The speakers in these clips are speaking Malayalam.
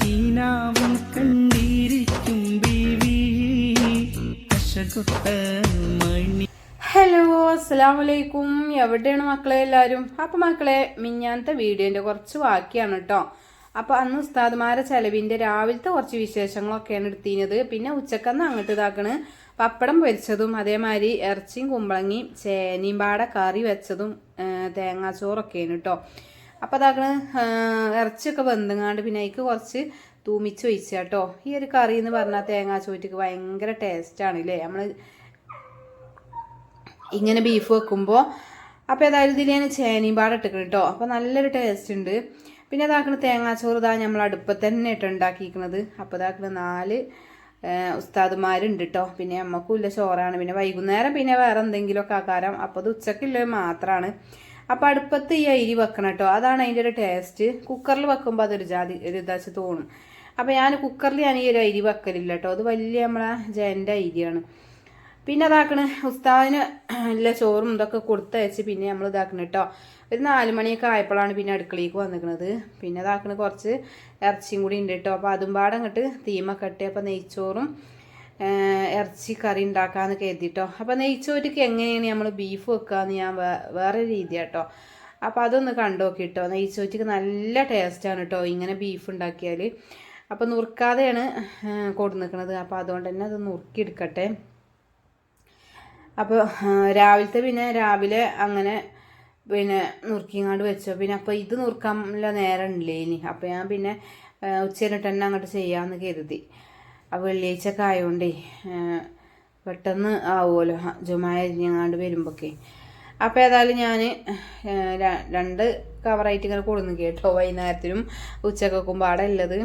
കീനാവും കണ്ടിരിക്കും ബീവി. മണി. ഹലോ അസ്സാം വലൈക്കും എവിടെയാണ് മക്കളെ എല്ലാവരും? അപ്പം മക്കളെ മിഞ്ഞാനത്തെ വീഡിയോന്റെ കുറച്ച് ബാക്കിയാണ് കേട്ടോ. അപ്പോൾ അന്ന് ഉസ്താദ്മാരെ ചെലവിന്റെ രാവിലത്തെ കുറച്ച് വിശേഷങ്ങളൊക്കെയാണ് എടുത്തിരുന്നത്. പിന്നെ ഉച്ചക്കന്ന് അങ്ങോട്ട് ഇതാക്കണ്. പപ്പടം പൊരിച്ചതും അതേമാതിരി ഇറച്ചിയും കുമ്പളങ്ങിയും ചേനയും പാടെ കറി വെച്ചതും തേങ്ങാച്ചോറൊക്കെയാണ് കേട്ടോ. അപ്പോൾ അതാക്കണ് ഇറച്ചിയൊക്കെ വെന്തുങ്ങാണ്ട് പിന്നെ അതിക്ക് കുറച്ച് തൂമിച്ച് ഒഴിച്ചു കേട്ടോ ഈ ഒരു കറി എന്ന് പറഞ്ഞാൽ തേങ്ങാച്ചോറ്റിക്ക് ഭയങ്കര ടേസ്റ്റാണ് ഇല്ലേ നമ്മൾ ഇങ്ങനെ ബീഫ് വെക്കുമ്പോൾ അപ്പോൾ ഏതായാലും ഇതിൽ ഞാൻ ചേനയും പാടെ ഇട്ടിക്കണം കേട്ടോ അപ്പോൾ നല്ലൊരു ടേസ്റ്റ് ഉണ്ട് പിന്നെ ഇതാക്കണ തേങ്ങാച്ചോറ് ഇതാ നമ്മൾ അടുപ്പത്ത് തന്നെ ഇട്ട് ഉണ്ടാക്കിയിരിക്കുന്നത് അപ്പോൾ നാല് ഉസ്താദുമാരുണ്ട് കേട്ടോ പിന്നെ അമ്മക്കും ഇല്ല ചോറാണ്. പിന്നെ വൈകുന്നേരം പിന്നെ വേറെ എന്തെങ്കിലുമൊക്കെ ആക്കാരം. അപ്പോൾ അത് ഉച്ചക്കുള്ളത് മാത്രമാണ് അപ്പോൾ അടുപ്പത്ത് ഈ അരി വെക്കണം കേട്ടോ. അതാണ് അതിന്റെ ഒരു ടേസ്റ്റ് കുക്കറിൽ വെക്കുമ്പോൾ അതൊരു ജാതി ഒരു ഇതാച്ച് തോന്നും. അപ്പോൾ ഞാൻ കുക്കറിൽ ഞാൻ ഈ ഒരു അരി വെക്കലില്ല കേട്ടോ. അത് വലിയ നമ്മളെ ജയന്റെ അരിയാണ്. പിന്നെ അതാക്കണ് ഉസ്താദിന് എല്ലാ ചോറും ഇതൊക്കെ കൊടുത്തയച്ച് പിന്നെ നമ്മൾ ഇതാക്കണം കേട്ടോ. ഒരു നാല് മണിയൊക്കെ ആയപ്പോഴാണ് പിന്നെ അടുക്കളയിലേക്ക് വന്നിരിക്കുന്നത് പിന്നെ അതാക്കണ് കുറച്ച് ഇറച്ചിയും കൂടി ഉണ്ട് കേട്ടോ. അപ്പോൾ അതും പാടെ അങ്ങോട്ട് തീമൊക്കെ ഇട്ട് അപ്പോൾ നെയ്ച്ചോറും ഇറച്ചി കറി ഉണ്ടാക്കാന്ന് കരുതിട്ടോ. അപ്പോൾ നെയ്ച്ചോരിക്ക് എങ്ങനെയാണ് നമ്മൾ ബീഫ് വെക്കുകയെന്ന് ഞാൻ വേറെ രീതി കേട്ടോ അപ്പോൾ അതൊന്ന് കണ്ടു നോക്കി നെയ്ച്ചോരിക്ക് നല്ല ടേസ്റ്റാണ് കേട്ടോ ഇങ്ങനെ ബീഫ് ഉണ്ടാക്കിയാൽ അപ്പോൾ നുറുക്കാതെയാണ് കൊടുന്നിക്കണത്. അപ്പോൾ അതുകൊണ്ട് തന്നെ അത് നുറുക്കിയെടുക്കട്ടെ. അപ്പോൾ രാവിലത്തെ പിന്നെ രാവിലെ അങ്ങനെ പിന്നെ നുറുക്കിങ്ങാണ്ട് വെച്ചോ. പിന്നെ അപ്പോൾ ഇത് നുറുക്കാനുള്ള നേരം ഇനി അപ്പോൾ ഞാൻ പിന്നെ ഉച്ചയിലിട്ട് തന്നെ അങ്ങോട്ട് ചെയ്യാമെന്ന് കരുതി. അപ്പോൾ വെള്ളിയാഴ്ച ആയതുകൊണ്ടേ പെട്ടെന്ന് ആവുമല്ലോ. ജുമായ അരിഞ്ഞങ്ങാണ്ട് വരുമ്പോഴൊക്കെ അപ്പോൾ ഏതായാലും ഞാൻ രണ്ട് കവറായിട്ട് ഇങ്ങനെ കൊടുന്നു കേട്ടോ. വൈകുന്നേരത്തിനും ഉച്ചക്കൊക്കും പാടെ ഉള്ളത്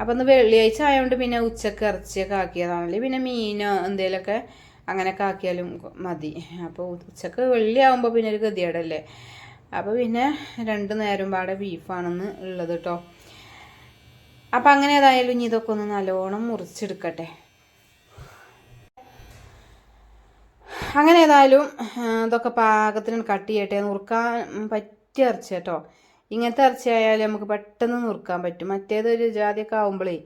അപ്പം ഇന്ന് വെള്ളിയാഴ്ച ആയതുകൊണ്ട് പിന്നെ ഉച്ചയ്ക്ക് ഇറച്ചിയൊക്കെ ആക്കിയതാണല്ലേ. പിന്നെ മീനോ എന്തേലൊക്കെ അങ്ങനെയൊക്കെ ആക്കിയാലും മതി. അപ്പോൾ ഉച്ചയ്ക്ക് വെള്ളി ആകുമ്പോൾ പിന്നെ ഒരു ഗതികേടല്ലേ. അപ്പോൾ പിന്നെ രണ്ട് നേരം പാടെ ബീഫാണെന്ന് ഉള്ളത് കേട്ടോ അപ്പം അങ്ങനെ ഏതായാലും ഇനി ഇതൊക്കെ ഒന്ന് നല്ലോണം മുറിച്ചെടുക്കട്ടെ. അങ്ങനെ ഏതായാലും ഇതൊക്കെ പാകത്തിന് കട്ട് ചെയ്യട്ടെ. നുറുക്കാൻ പറ്റിയ ഇറച്ചി കേട്ടോ. ഇങ്ങനത്തെ ഇറച്ചി ആയാലും നമുക്ക് പെട്ടെന്ന് നുറുക്കാൻ പറ്റും. മറ്റേതൊരു ജാതിയൊക്കെ ആകുമ്പോഴേ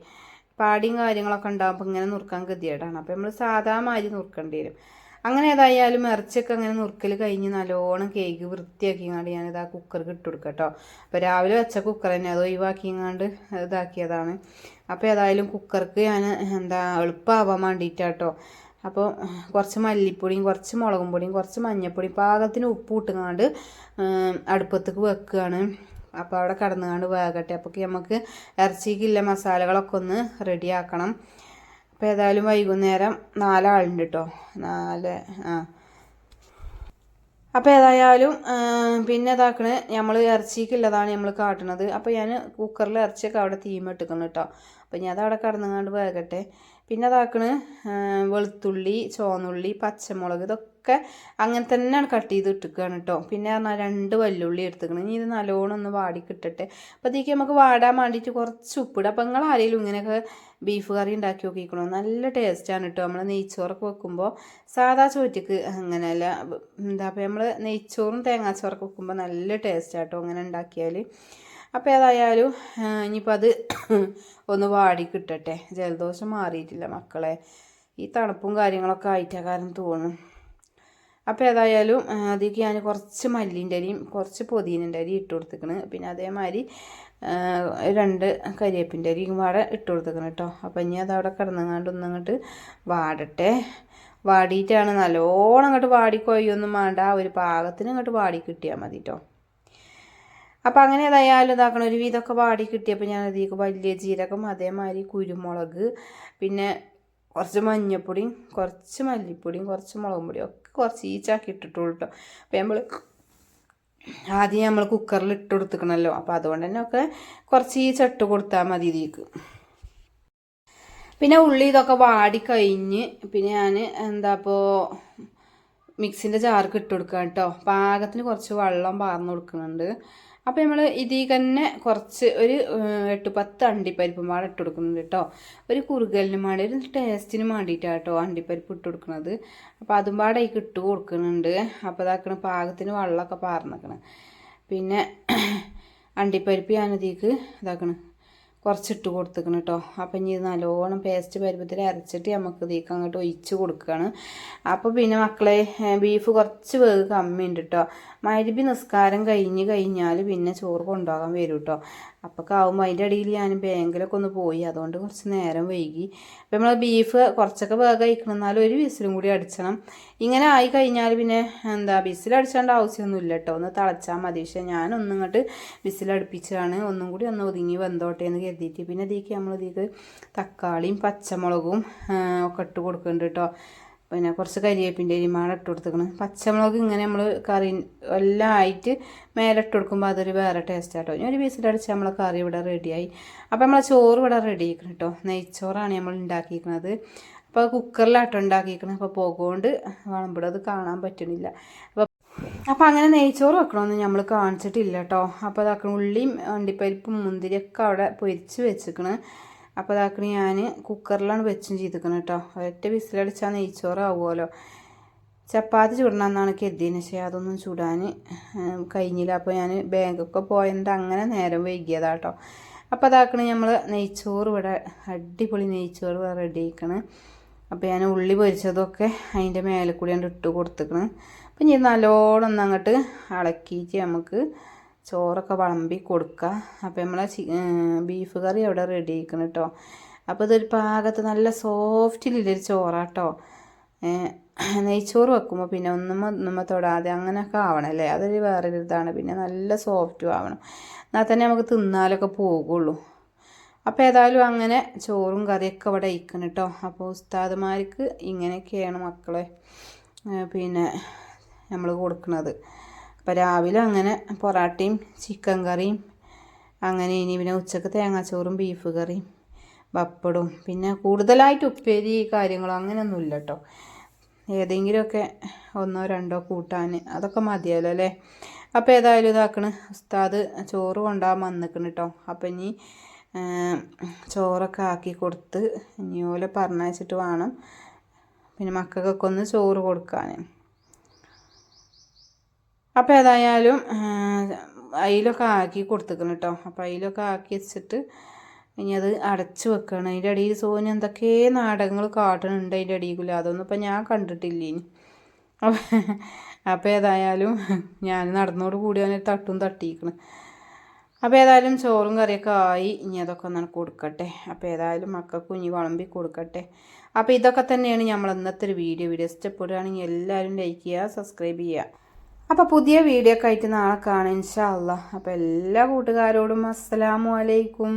പാടിയും കാര്യങ്ങളൊക്കെ ഉണ്ടാകുമ്പോൾ ഇങ്ങനെ നുറുക്കാൻ ഗതികേടാണ്. അപ്പോൾ നമ്മൾ സാധാരണ മാതിരി നുറുക്കേണ്ടി വരും. അങ്ങനെ ഏതായാലും ഇറച്ചിയൊക്കെ അങ്ങനെ നുറുക്കൽ കഴിഞ്ഞ് നല്ലോണം കേക്ക് വൃത്തിയാക്കിങ്ങാണ്ട് ഞാനിത് ആ കുക്കർക്ക് ഇട്ട് കേട്ടോ അപ്പോൾ രാവിലെ വെച്ച കുക്കർ തന്നെ അത് ഒഴിവാക്കിങ്ങാണ്ട് ഇതാക്കിയതാണ്. അപ്പോൾ ഏതായാലും കുക്കർക്ക് ഞാൻ എന്താ എളുപ്പമാവാൻ വേണ്ടിയിട്ടാട്ടോ അപ്പോൾ കുറച്ച് മല്ലിപ്പൊടിയും കുറച്ച് മുളകും പൊടിയും കുറച്ച് മഞ്ഞൾപ്പൊടിയും പാകത്തിന് ഉപ്പ് ഇട്ടുങ്ങാണ്ട് അടുപ്പത്തേക്ക് വെക്കുകയാണ് അപ്പോൾ അവിടെ കടന്നുകാണ്ട് വേകട്ടെ. അപ്പോൾ നമുക്ക് ഇറച്ചിക്കില്ല മസാലകളൊക്കെ ഒന്ന് റെഡിയാക്കണം. അപ്പോൾ ഏതായാലും വൈകുന്നേരം നാലാളുണ്ട് കേട്ടോ നാല് ആ. അപ്പോൾ ഏതായാലും പിന്നെ ഇതാക്കണേ നമ്മൾ ഇറച്ചിക്കുള്ളതാണ് നമ്മൾ കാട്ടണത്. അപ്പോൾ ഞാൻ കുക്കറിൽ ഇറച്ചിയൊക്കെ അവിടെ തീമ കേട്ടോ അപ്പോൾ ഞാൻ അതവിടെ കടന്നുങ്ങാണ്ട് വേകട്ടെ പിന്നെ അതാക്കണ് വെളുത്തുള്ളി ചുവന്നുള്ളി പച്ചമുളക് ഇതൊക്കെ അങ്ങനെ തന്നെയാണ് കട്ട് ചെയ്ത് ഇട്ടിക്കുകയാണ് കേട്ടോ പിന്നെ പറഞ്ഞാൽ രണ്ട് വല്ലുള്ളി എടുത്തുക്കണം. ഇനി ഇത് നല്ലോണം ഒന്ന് വാടി കിട്ടട്ടെ. അപ്പോൾ അതിലേക്ക് നമുക്ക് വാടാൻ വേണ്ടിയിട്ട് കുറച്ച് ഉപ്പിടുക അപ്പോൾ നിങ്ങൾ ആരെങ്കിലും ഇങ്ങനെയൊക്കെ ബീഫ് കറി ഉണ്ടാക്കി നോക്കിക്കണോ? നല്ല ടേസ്റ്റാണ് കേട്ടോ നമ്മൾ നെയ്ച്ചോറൊക്കെ വെക്കുമ്പോൾ സാധാ ചോറ്റക്ക് അങ്ങനെയല്ല എന്താ പറയുക നമ്മൾ നെയ്ച്ചോറും തേങ്ങാച്ചോറൊക്കെ വെക്കുമ്പോൾ നല്ല ടേസ്റ്റാണ് കേട്ടോ അങ്ങനെ ഉണ്ടാക്കിയാൽ അപ്പോൾ ഏതായാലും ഇനിയിപ്പം അത് ഒന്ന് വാടി കിട്ടട്ടെ ജലദോഷം മാറിയിട്ടില്ല മക്കളെ. ഈ തണുപ്പും കാര്യങ്ങളൊക്കെ ആയിട്ടാ കാരണം തോന്നും അപ്പോൾ ഏതായാലും അതിലേക്ക് ഞാൻ കുറച്ച് മല്ലിന്റെ അരിയും കുറച്ച് പൊതിയന്റെ അരി ഇട്ട് കൊടുത്തിക്കണ്. പിന്നെ അതേമാതിരി രണ്ട് കരിയേപ്പിന്റെ അരിയും വാട ഇട്ട് കൊടുത്തേക്കണം കേട്ടോ അപ്പം ഇനി അത് അവിടെ കിടന്നങ്ങാണ്ട് ഒന്നങ്ങോട്ട് വാടട്ടെ. വാടിയിട്ടാണ് നല്ലോണം അങ്ങോട്ട് വാടിക്കൊയ്യൊന്നും വേണ്ട. ഒരു പാകത്തിന് അങ്ങോട്ട് വാടി കിട്ടിയാൽ മതി കേട്ടോ അപ്പം അങ്ങനെ ഏതായാലും ഇതാക്കണം ഒരു വിധമൊക്കെ വാടി കിട്ടിയപ്പോൾ ഞാൻ അതിലേക്ക് വലിയ ജീരകം അതേമാതിരി കുരുമുളക് പിന്നെ കുറച്ച് മഞ്ഞപ്പൊടിയും കുറച്ച് മല്ലിപ്പൊടിയും കുറച്ച് മുളകും പൊടിയും ഒക്കെ കുറച്ച് ഈച്ചാക്കി ഇട്ടിട്ടുള്ളൂ കേട്ടോ അപ്പോൾ നമ്മൾ ആദ്യം നമ്മൾ കുക്കറിൽ ഇട്ട് കൊടുത്തിക്കണമല്ലോ അപ്പോൾ അതുകൊണ്ട് തന്നെ ഒക്കെ കുറച്ച് ഈ ചട്ട് കൊടുത്താൽ മതി ഇതിലേക്ക്. പിന്നെ ഉള്ളി ഇതൊക്കെ വാടി കഴിഞ്ഞ് പിന്നെ ഞാൻ എന്താ ഇപ്പോൾ മിക്സിന്റെ ജാർക്ക് ഇട്ട് കൊടുക്കുക കേട്ടോ പാകത്തിന് കുറച്ച് വെള്ളം പാർന്ന് കൊടുക്കുന്നുണ്ട്. അപ്പോൾ നമ്മൾ ഇതിൽ തന്നെ കുറച്ച് ഒരു എട്ട് പത്ത് അണ്ടിപ്പരിപ്പും പാടെ ഇട്ട് കൊടുക്കുന്നുണ്ട് കേട്ടോ ഒരു കുറുകലിനും വേണ്ടി ഒരു ടേസ്റ്റിന് വേണ്ടിയിട്ടാണ് കേട്ടോ അണ്ടിപ്പരിപ്പ് ഇട്ട് കൊടുക്കുന്നത് അപ്പോൾ അതും പാടെ ഈ ഇട്ട് കൊടുക്കുന്നുണ്ട്. അപ്പോൾ ഇതാക്കണ പാകത്തിന് വെള്ളമൊക്കെ പാർന്നിക്കണം. പിന്നെ അണ്ടിപ്പരിപ്പ് ഞാനതിലേക്ക് ഇതാക്കണം. കുറച്ചിട്ട് കൊടുത്തേക്കണം കേട്ടോ അപ്പം ഇനി ഇത് നല്ലോണം പേസ്റ്റ് പരുപത്തിൽ അരച്ചിട്ട് നമുക്ക് ഇതിലേക്ക് അങ്ങോട്ട് ഒഴിച്ച് കൊടുക്കുകയാണ് അപ്പോൾ പിന്നെ മക്കളെ ബീഫ് കുറച്ച് വേവ് കമ്മിയുണ്ട് കേട്ടോ മരുബി നിസ്കാരം കഴിഞ്ഞ് കഴിഞ്ഞാൽ പിന്നെ ചോറ് കൊണ്ടുപോകാൻ വരും കേട്ടോ അപ്പോൾ ആവുമ്പോൾ അതിന്റെ ഞാൻ ബാങ്കിലൊക്കെ ഒന്ന് പോയി. അതുകൊണ്ട് കുറച്ച് നേരം വൈകി. അപ്പോൾ നമ്മൾ ബീഫ് കുറച്ചൊക്കെ വേഗം കഴിക്കണം എന്നാലും ഒരു വിസിലും കൂടി അടിച്ചണം. ഇങ്ങനെ ആയി കഴിഞ്ഞാൽ പിന്നെ എന്താ വിസിലടിച്ചേണ്ട ആവശ്യമൊന്നുമില്ല കേട്ടോ ഒന്ന് തിളച്ചാൽ മതി. പക്ഷേ ഞാനൊന്നിങ്ങോട്ട് വിസിലടുപ്പിച്ചാണ് ഒന്നും കൂടി ഒന്ന് ഒതുങ്ങി വെന്തോട്ടെ എന്ന് കരുതിയിട്ട് പിന്നെ ഇതിലേക്ക് നമ്മൾ ഇതിലേക്ക് തക്കാളിയും പച്ചമുളകും ഒക്കെ ഇട്ട് കൊടുക്കുന്നുണ്ട് കേട്ടോ. പിന്നെ കുറച്ച് കരിവേപ്പിന്റെ അരിമാണ് ഇട്ട് കൊടുത്തേക്കണം പച്ചമുളക് ഇങ്ങനെ നമ്മൾ കറി എല്ലാം ആയിട്ട് മേലെ ഇട്ട് കൊടുക്കുമ്പോൾ അതൊരു വേറെ ടേസ്റ്റ് ആട്ടോ ഇനി ഒരു വിസിലടിച്ച് നമ്മളെ കറി ഇവിടെ റെഡിയായി അപ്പോൾ നമ്മളെ ചോറ് ഇവിടെ റെഡി ആക്കണം കേട്ടോ. നെയ്ച്ചോറാണ് നമ്മൾ ഉണ്ടാക്കിയിരിക്കുന്നത് അപ്പോൾ കുക്കറിലാട്ടോ ഉണ്ടാക്കിയിരിക്കണം അപ്പോൾ പോകുകൊണ്ട് വിളമ്പിടെ. അത് കാണാൻ പറ്റണില്ല. അപ്പോൾ അപ്പോൾ അങ്ങനെ നെയ്ച്ചോറ് വെക്കണമെന്ന് നമ്മൾ കാണിച്ചിട്ടില്ല കേട്ടോ അപ്പോൾ അതാക്കണ ഉള്ളിയും അണ്ടിപ്പരിപ്പും മുന്തിരിയൊക്കെ അവിടെ പൊരിച്ച് വെച്ചിക്കണ്. അപ്പോൾ അതാക്കണ ഞാൻ കുക്കറിലാണ് വെച്ചും ചെയ്തിരിക്കുന്നത് കേട്ടോ ഒറ്റ വിസിലടിച്ചാൽ നെയ്ച്ചോറ് ആവുമല്ലോ ചപ്പാത്തി ചുടണമെന്നാണ് കരുതിയെന്ന് പക്ഷേ അതൊന്നും ചുടാൻ കഴിഞ്ഞില്ല. അപ്പോൾ ഞാൻ ബാങ്കൊക്കെ പോയതുകൊണ്ട് അങ്ങനെ നേരം വൈകിയതാണ് കേട്ടോ അപ്പോൾ അതാക്കണ നമ്മൾ നെയ്ച്ചോറ് ഇവിടെ അടിപൊളി നെയ്ച്ചോറ് റെഡി ആക്കണ് അപ്പോൾ ഞാൻ ഉള്ളി പൊരിച്ചതൊക്കെ അതിന്റെ മേലെ കൂടി ഇട്ട് കൊടുത്തേക്കണ്. അപ്പം ഇനി നല്ലോണം ഒന്ന് അങ്ങോട്ട് ഇളക്കിയിട്ട് നമുക്ക് ചോറൊക്കെ വളമ്പി കൊടുക്കുക അപ്പോൾ നമ്മളെ ബീഫ് കറി അവിടെ റെഡി ആക്കണം കേട്ടോ അപ്പോൾ ഇതൊരു പാകത്ത് നല്ല സോഫ്റ്റിലുള്ളൊരു ചോറാട്ടോ. നെയ്ച്ചോറ് വെക്കുമ്പോൾ പിന്നെ ഒന്നും ഒന്നും തൊടാതെ അങ്ങനെയൊക്കെ ആവണം അല്ലേ? അതൊരു വേറൊരു ഇതാണ്. പിന്നെ നല്ല സോഫ്റ്റും ആവണം. എന്നാൽ തന്നെ നമുക്ക് തിന്നാലൊക്കെ പോകുള്ളൂ. അപ്പോൾ ഏതായാലും അങ്ങനെ ചോറും കറിയൊക്കെ അവിടെ ഇരിക്കണം കേട്ടോ അപ്പോൾ ഉസ്താദുമാർക്ക് ഇങ്ങനെയൊക്കെയാണ് മക്കളെ. പിന്നെ നമ്മൾ കൊടുക്കുന്നത്. അപ്പോൾ രാവിലെ അങ്ങനെ പൊറാട്ടയും ചിക്കൻ കറിയും അങ്ങനെ ഇനി പിന്നെ ഉച്ചയ്ക്ക് തേങ്ങാച്ചോറും ബീഫ് കറിയും പപ്പടും പിന്നെ കൂടുതലായിട്ട് ഉപ്പേരി കാര്യങ്ങളോ അങ്ങനെയൊന്നുമില്ല കേട്ടോ ഏതെങ്കിലുമൊക്കെ ഒന്നോ രണ്ടോ കൂട്ടാൻ അതൊക്കെ മതിയല്ലോ അല്ലേ? അപ്പോൾ ഏതായാലും ഇതാക്കണ്. ഉസ്താദ് ചോറ് കൊണ്ടുപോകാൻ വന്നിക്കണ് കേട്ടോ അപ്പം ഇനി ചോറൊക്കെ ആക്കി കൊടുത്ത് ഇനി ഓലെ പറഞ്ഞയച്ചിട്ട് വേണം പിന്നെ മക്കൾക്കൊക്കെ ഒന്ന് ചോറ് കൊടുക്കാൻ. അപ്പോൾ ഏതായാലും അതിലൊക്കെ ആക്കി കൊടുത്തേക്കണം കേട്ടോ അപ്പോൾ അതിലൊക്കെ ആക്കി വെച്ചിട്ട് ഇനി അത് അടച്ച് വെക്കണം. അതിന്റെ അടിയിൽ സോനി എന്തൊക്കെ നാടകങ്ങൾ കാട്ടുന്നുണ്ട് അതിന്റെ അടിയിൽ അതൊന്നും ഇപ്പം ഞാൻ കണ്ടിട്ടില്ല ഇനി. അപ്പോൾ ഏതായാലും ഞാൻ നടന്നോട് കൂടി അവനെ തട്ടും തട്ടിയിരിക്കണം അപ്പോൾ ഏതായാലും ചോറും കറിയൊക്കെ ആയി. ഇനി അതൊക്കെ ഒന്ന് കൊടുക്കട്ടെ. അപ്പോൾ ഏതായാലും മക്കൾക്ക് ഇനി വിളമ്പി കൊടുക്കട്ടെ. അപ്പോൾ ഇതൊക്കെ തന്നെയാണ് നമ്മൾ ഇന്നത്തെ ഒരു വീഡിയോ. വീഡിയോ ഇഷ്ടപ്പെടുകയാണെങ്കിൽ എല്ലാവരും ലൈക്ക് ചെയ്യുക സബ്സ്ക്രൈബ് ചെയ്യുക. അപ്പോൾ പുതിയ വീഡിയോ ഒക്കെ ആയിട്ട് നാളെ കാണാം ഇൻഷാ അല്ലാ അപ്പോൾ എല്ലാ കൂട്ടുകാരോടും അസ്സലാമു അലൈക്കും.